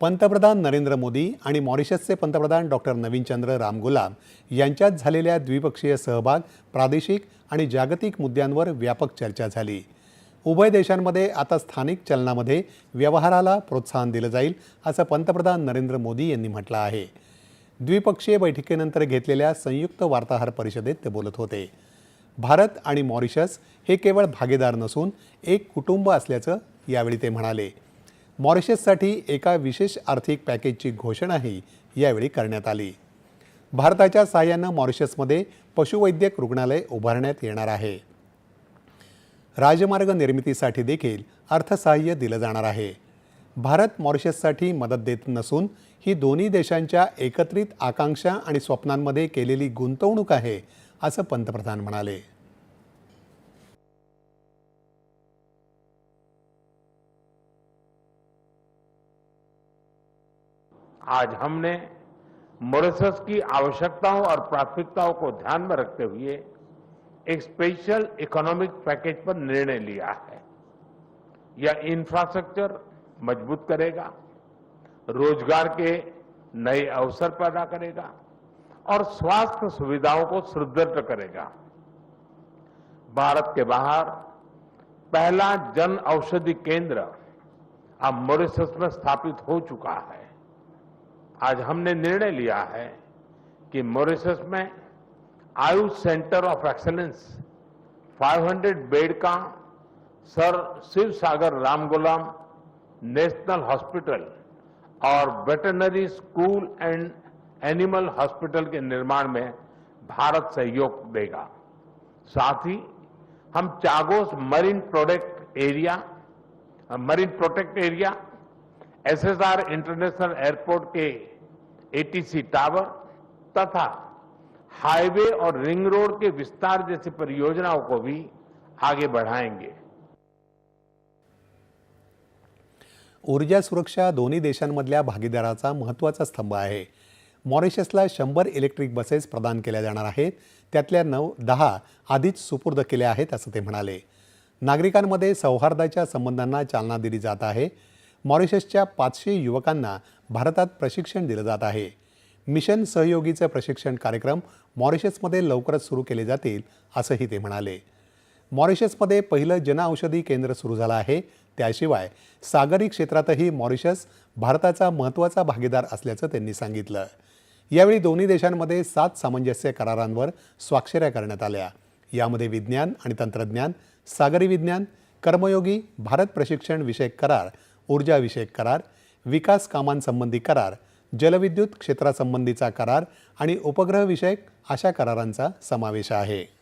पंतप्रधान नरेंद्र मोदी आणि मॉरिशसचे पंतप्रधान डॉक्टर नवीनचंद्र रामगुलाम यांच्यात झालेल्या द्विपक्षीय सहभाग प्रादेशिक आणि जागतिक मुद्द्यांवर व्यापक चर्चा झाली. उभय देशांमध्ये आता स्थानिक चलनामध्ये व्यवहाराला प्रोत्साहन दिलं जाईल असं पंतप्रधान नरेंद्र मोदी यांनी म्हटलं आहे. द्विपक्षीय बैठकीनंतर घेतलेल्या संयुक्त वार्ताहर परिषदेत ते बोलत होते. भारत आणि मॉरिशस हे केवळ भागीदार नसून एक कुटुंब असल्याचं यावेळी ते म्हणाले. मॉरिशससाठी एका विशेष आर्थिक पॅकेजची घोषणाही यावेळी करण्यात आली. भारताच्या सहाय्यानं मॉरिशसमध्ये पशुवैद्यक रुग्णालय उभारण्यात येणार आहे. राजमार्ग निर्मितीसाठी देखील अर्थसहाय्य दिलं जाणार आहे. भारत मॉरिशससाठी मदत देत नसून ही दोन्ही देशांच्या एकत्रित आकांक्षा आणि स्वप्नांमध्ये केलेली गुंतवणूक आहे असं पंतप्रधान म्हणाले. आज हमने मॉरिशस की आवश्यकताओं और प्राथमिकताओं को ध्यान में रखते हुए एक स्पेशल इकोनॉमिक पैकेज पर निर्णय लिया है। यह इंफ्रास्ट्रक्चर मज़बूत करेगा, रोज़गार के नए अवसर पैदा करेगा और स्वास्थ्य सुविधाओं को सुदृढ़ करेगा। भारत के बाहर पहला जन औषधि केंद्र अब मॉरिशस में स्थापित हो चुका है। आज हमने निर्णय लिया है कि मॉरिशस में AYUSH centre of excellence 500 bed का sir Shiv Sagar Ramgoolam national hospital और veterinary school and animal hospital के निर्माण में भारत सहयोग देगा। साथ ही हम Chagos marine product area, marine protect area SSR international airport के एटीसी टावर तथा हाईवे और रिंग रोड के विस्तार जैसी परियोजनाओं को भी आगे बढ़ाएंगे। ऊर्जा सुरक्षा दोन्ही देशांमधल्या भागीदाराचा महत्त्वाचा स्तंभ आहे. मॉरिशसला शंभर इलेक्ट्रिक बसेस प्रदान केल्या जाणार आहेत. त्यातल्या नऊ दहा आधीच सुपूर्द केल्या आहेत असं ते म्हणाले. नागरिकांमध्ये सौहार्दाच्या संबंधांना चालना दिली जात आहे. मॉरिशसच्या पाचशे युवकांना भारतात प्रशिक्षण दिलं जात आहे. मिशन सहयोगीचे प्रशिक्षण कार्यक्रम मॉरिशसमध्ये लवकरच सुरू केले जातील असंही ते म्हणाले. मॉरिशसमध्ये पहिलं जनऔषधी केंद्र सुरू झालं आहे. त्याशिवाय सागरी क्षेत्रातही मॉरिशस भारताचा महत्त्वाचा भागीदार असल्याचं त्यांनी सांगितलं. यावेळी दोन्ही देशांमध्ये सात सामंजस्य करारांवर स्वाक्षऱ्या करण्यात आल्या. यामध्ये विज्ञान आणि तंत्रज्ञान सागरी विज्ञान कर्मयोगी भारत प्रशिक्षण विषयक करार ऊर्जाविषयक करार विकास कामांसंबंधी करार जलविद्युत क्षेत्रासंबंधीचा करार आणि उपग्रहविषयक अशा करारांचा समावेश आहे.